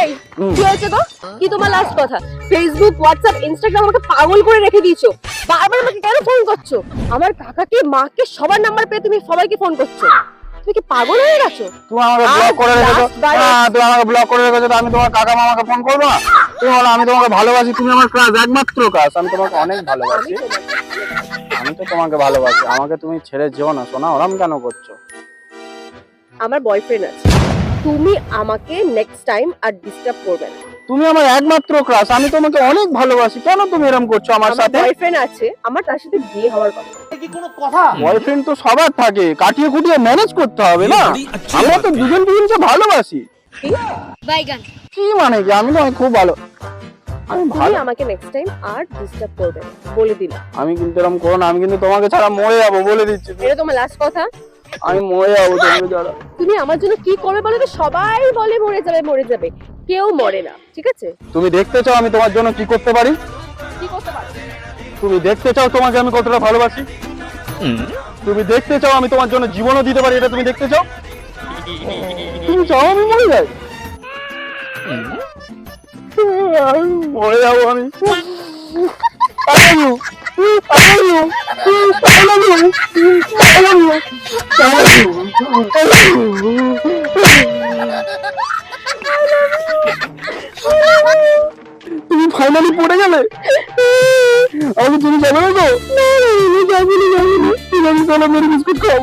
এই কি হয়েছে গো? কি তোমার লাস্ট কথা? ফেসবুক হোয়াটসঅ্যাপ ইনস্টাগ্রাম আমাকে পাগল করে রেখে দিয়েছ। বারবার আমাকে কেন ফোন করছ? আমার কাকাকে মাকে সবার নাম্বার পেয়ে তুমি সবাইকে ফোন করছ। তুমি কি পাগল হয়ে গেছো? তুমি আমাকে ব্লক করে রেখেছো। হ্যাঁ তুমি আমাকে ব্লক করে রেখেছো আমি তোমার কাকা মামাকে ফোন করব না? তুমি বলো আমি তোমাকে ভালোবাসি তুমি আমার ক্লাস একমাত্র কাজ আমি তোমাকে অনেক ভালোবাসি। আমি তো তোমাকে ভালোবাসি। আমাকে তুমি ছেড়ে যেও না শোনা ওরম কেন করছ? আমার বয়ফ্রেন্ড আছে। তুমি আমাকে নেক্সট টাইম আর ডিস্টার্ব করবে না। তুমি আমার একমাত্র ক্লাস আমি তোমাকে অনেক ভালোবাসি। কেন তুমি এরম করছ আমার সাথে? বয়ফ্রেন্ড আছে আমার তার সাথে বিয়ে হওয়ার কথা। বয়ফ্রেন্ড তো সবার থাকে কাটিয়ে কুটিয়ে ম্যানেজ করতে হবে না। আমরা তো দুজন দুজনকে ভালোবাসি। বাইগান কি মানে কি? আমি খুব ভালো আমি তুমি ভালো আমাকে নেক্সট টাইম আর ডিস্টার্ব করবে বলে দিলাম। আমি কিন্তু এরকম করো না আমি কিন্তু তোমাকে ছাড়া মরে যাব বলে দিচ্ছি। এটা তোমার লাস্ট কথা। আমি মরে যাব তুমি আমার জন্য কি করবে বলো তো? সবাই বলে মরে যাবে মরে যাবে। কেউ মরে না ঠিক আছে? তুমি দেখতে চাও আমি তোমার জন্য কি করতে পারি? কি করতে পারো? তুমি দেখতে চাও তোমাকে আমি কতটা ভালোবাসি? তুমি দেখতে চাও আমি তোমার জন্য জীবনও দিতে পারি এটা তুমি দেখতে চাও? তুমি চাও আমি মরে যাই? মরে যাব আমি। I love you. I love you. I love you. তুমি ফাইনালি পড়ে গেলে? আমাকে তুমি যাবে না তো? আমি যাব না যাব না। আমি চলো মেরে বিস্কুট খাব।